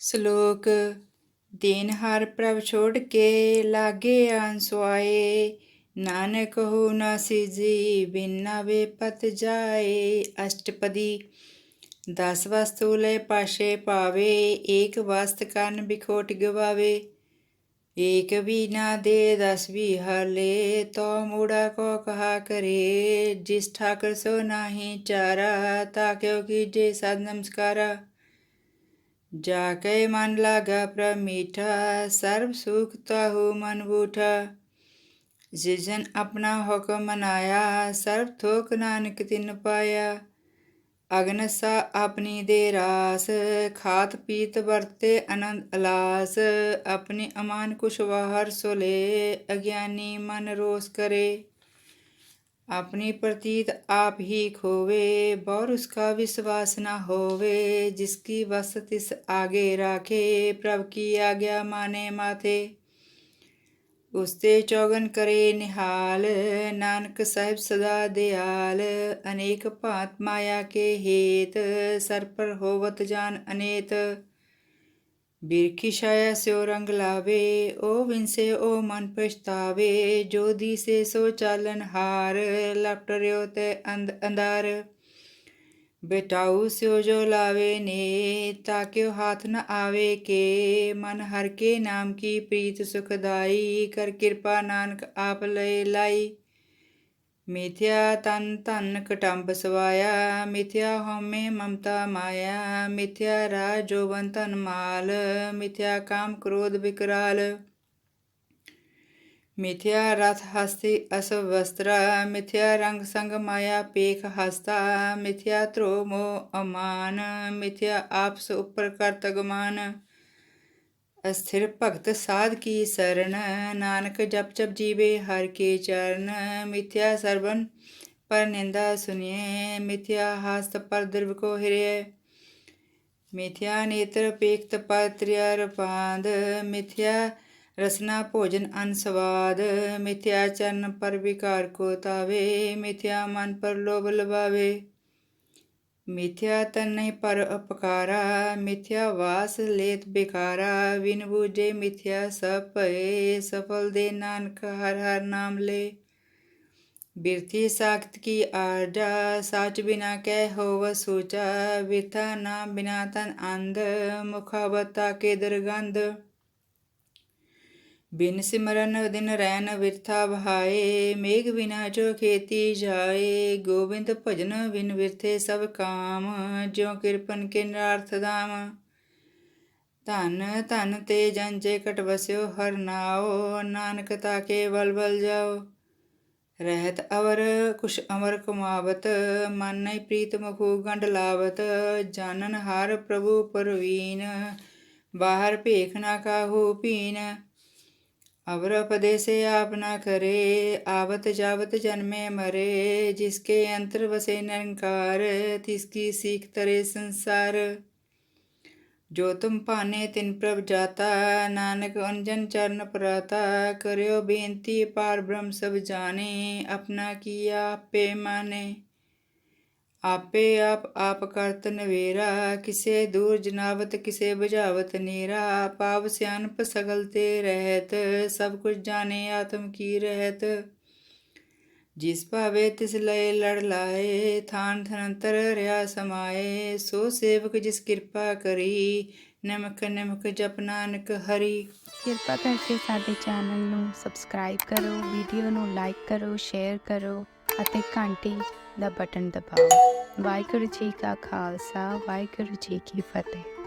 ਸ਼ਲੋਕ, ਦੀਨ ਹਰ ਪ੍ਰਭ ਛੋੜ ਕੇ ਲਾਗੇ ਆਏ ਨਾਨਕ ਹੋ ਨਾ ਸਿਜੀ, ਬਿਨਾ ਵੇ ਪਤ ਜਾਏ, ਅਸ਼ਟਪਦੀ। ਦਸ ਵਸਤੂ ਲੈ ਪਾਸ਼ੇ ਪਾਵੇ, ਏਕ ਵਸਤ ਕਰਨ ਬਿਖੋਟ ਗਵਾਵੇ, ਏਕ ਵੀ ਨਾ ਦੇ ਦਸ ਵੀ ਹਲੇ, ਤੋ ਮੂੜਾ ਕੋ ਕਹਾ ਕਰੇ। ਜਿਸ ਠਾਕਰ ਸੋ ਨਾਹੀ ਚਾਰਾ, ਤਾ ਕਿਉ ਕੀਜੇ ਸਦ ਨਮਸਕਾਰਾ। ਜਾ ਕੇ ਮਨ ਲਾਗਾ ਪ੍ਰਮੀਠਾ ਸਰਬ ਸੁਖ ਤਾਹੂ ਮਨ ਬੂਠਾ ਜਿਸ ਆਪਣਾ ਹੁਕਮ ਮਨਾਇਆ ਸਰਬ ਥੋਕ ਨਾਨਕ ਤਿਨ ਪਾਇਆ ਅਗਨ ਸਾ ਆਪਣੀ ਦੇ ਰਾਸ ਖਾਤ ਪੀਤ ਵਰਤੇ ਅਨੰਦ ਅਲਾਸ ਆਪਣੀ ਅਮਾਨ ਕੁਸ਼ ਵਾਹਰ ਸੁਲੇ ਅਗਿਆਨੀ ਮਨ ਰੋਸ ਕਰੇ ਆਪਣੀ ਪ੍ਰਤੀਤ ਆਪ ਹੀ ਖੋਵੇ ਬੌਰ ਉਸਕਾ ਵਿਸ਼ਵਾਸ ਨਾ ਹੋਵੇ ਜਿਸकी ਵਸ ਤਿਸ ਆਗੇ ਰਾਖੇ ਪ੍ਰਭ ਕੀ ਆਗਿਆ ਮਾਨੇ ਮਾਥੇ ਉਸਤੇ ਚੌਗਨ ਕਰੇ ਨਿਹਾਲ ਨਾਨਕ ਸਾਹਿਬ ਸਦਾ ਦਿਆਲ ਅਨੇਕ ਭਾਂਤ ਮਾਇਆ ਕੇ ਹੇਤ ਸਰ ਪਰ ਹੋਵਤ ਜਾਨ ਅਨੇਤ ਬਿਰਖੀ ਛਾਇਆ ਸਿਓ ਰੰਗ ਲਾਵੇ ਓ ਵਿੰਸੇ ਓ ਮਨ ਪਛਤਾਵੇ, ਜੋ ਦੀਸੇ ਸੋ ਚਾਲਨ ਹਾਰ, ਲਪਟ ਰਿਓ ਤੇ ਅੰਧ ਅੰਧਾਰ। ਬੇਟਾਉ ਸਿਓ ਜੋ ਲਾਵੇ ਨੇ ਤਾਕਿਓ ਹੱਥ ਨ ਆਵੇ ਕੇ, ਮਨ ਹਰ ਕੇ ਨਾਮ ਕੀ ਪ੍ਰੀਤ ਸੁਖਦਾਈ, ਕਰ ਕਿਰਪਾ ਨਾਨਕ ਆਪ ਲੈ ਲਾਈ। ਮਿਥਿਆ ਤਨ ਧਨ ਕਟੰਬ ਸਵਾਇਆ, ਮਿਥਿਆ ਹਉਮੈ ਮਮਤਾ ਮਾਇਆ, ਮਿਥਿਆ ਰਾਜ ਜੋਵਨ ਧਨ ਮਾਲ, ਮਿਥਿਆ ਕਾਮ ਕ੍ਰੋਧ ਵਿਕਰਾਲ ਮਿਥਿਆ ਰਥ ਹਸਤੀ ਅਸਵਸਤਰਾ, ਮਿਥਿਆ ਰੰਗ ਸੰਗ ਮਾਇਆ ਪੇਖ ਹਸਤਾ, ਮਿਥਿਆ ਧਰੋ ਮੋ ਅਮਾਨ, ਮਿਥਿਆ ਆਪਸ ਉਪਰ ਕਰਤ ਅਸਥਿਰ ਭਗਤ ਸਾਧ ਕੀ ਸਰਣ ਨਾਨਕ ਜਪ ਜਪ ਜੀਵੇ, ਹਰ ਕੇ ਚਰਨ। ਮਿਥਿਆ ਸਰਵਨ ਪਰ ਨਿੰਦਾ ਸੁਨਿਏ ਮਿਥਿਆ ਹਾਸਤ ਪਰ ਦਿਰਵ ਕੋ ਹਿਰੇ। ਮਿਥਿਆ ਨੇਤਰ ਪੇਖਤ ਪਤਰਿਆ ਰਪਾਂਦ ਮਿਥਿਆ ਰਸਨਾ ਭੋਜਨ ਅਨਸਵਾਦ ਮਿਥਿਆ ਚਰਨ ਪਰ ਵਿਕਾਰ ਕੋ ਤਾਵੇ। ਮਿਥਿਆ ਮਨ ਪਰ ਲੋਭ ਲਵਾਵੇ। ਮਿਥਿਆ ਤਨ ਨਹੀਂ ਪਰ ਅਪਕਾਰਾ, ਮਿਥਿਆ ਵਾਸ ਲੇਤ ਬਿਕਾਰਾ ਵਿਨ ਬੂਝੇ ਮਿਥਿਆ ਸਭ ਭਏ, ਸਫਲ ਦੇ ਨਾਨਕ ਹਰ ਹਰ ਨਾਮ ਲੈ। ਬਿਰਥੀ ਸਾਖਤ ਕੀ ਆਰਜਾ, ਸਾਚ ਬਿਨਾ ਕਹਿ ਹੋਵ ਸੂਚਾ ਵਿਥਾ ਨਾਮ ਬਿਨਾ ਤਨ ਅੰਧ, ਮੁਖਾਵਤਾ ਕੇ ਦਰਗੰਧ ਬਿਨ ਸਿਮਰਨ ਦਿਨ ਰੈਨ ਵਿਰਥਾ ਬਹਾਏ ਮੇਘ ਬਿਨਾ ਜੋ ਖੇਤੀ ਜਾਏ, ਗੋਬਿੰਦ ਭਜਨ ਬਿਨ ਵਿਰਥੇ ਸਭ ਕਾਮ, ਜਿਉ ਕਿਰਪਨ ਕੇ ਨਾਰਥ ਦਾਮ ਧਨ ਧਨ ਤੇ ਜੰਜੇ ਕਟ ਵਸਿਓ, ਹਰ ਨਾਓ ਨਾਨਕ ਤਾਕੇ ਬਲ ਬਲ ਜਾਓ ਰਹਿਤ ਅਵਰ, ਕੁਛ ਅਮਰ ਕੁਮਾਵਤ, ਮਨ ਨਹੀਂ ਪ੍ਰੀਤ ਮੁਖੂ ਗੰਡ ਲਾਵਤ ਜਾਨਨ ਹਾਰ ਪ੍ਰਭੂ ਪਰਵੀਨ, ਬਾਹਰ ਭੇਖ ਨਾ ਕਾਹੂ ਪੀਨ अवर उपदेशे आप न करे, आवत जावत जन्मे मरे, जिसके अंतर वसे निरंकार, तिसकी सीख तरे संसार। जो तुम पाने तिन प्रभ जाता, नानक अंजन चरण पराता, करियो बेनती पार ब्रह्म सब जाने, अपना किया पे माने। ਆਪੇ ਆਪ ਆਪ ਕਰਤ ਨਵੇਰਾ, ਕਿਸੇ ਦੂਰ ਜਨਾਵਤ, ਕਿਸੇ ਬੁਝਾਵਤ ਨੀਰਾ, ਪਾਵ ਸਿਆਨਪ ਸਗਲ ਤੇ ਰਹਿਤ, ਸਭ ਕੁਝ ਜਾਣੇ ਆਤਮ ਕੀ ਰਹਿਤ। ਜਿਸ ਭਾਵੇ ਤਿਸ ਲਏ ਲੜ ਲਾਏ, ਥਾਨ ਥਨੰਤਰ ਰਿਆ ਸਮਾਏ, ਸੋ ਸੇਵਕ ਜਿਸ ਕਿਰਪਾ ਕਰੀ, ਨਮਕ ਨਮਕ ਜਪ ਨਾਨਕ ਹਰੀ। ਕਿਰਪਾ ਕਰਕੇ ਸਾਡੇ ਚੈਨਲ ਨੂੰ ਸਬਸਕ੍ਰਾਈਬ ਕਰੋ, ਵੀਡੀਓ ਨੂੰ ਲਾਈਕ ਕਰੋ, ਸ਼ੇਅਰ ਕਰੋ। ਅਤੇ ਘੰਟੀ ਦਾ ਬਟਨ ਦਬਾਓ। ਵਾਹਿਗੁਰੂ ਜੀ ਕਾ ਖਾਲਸਾ ਵਾਹਿਗੁਰੂ ਜੀ ਕੀ ਫਤਿਹ।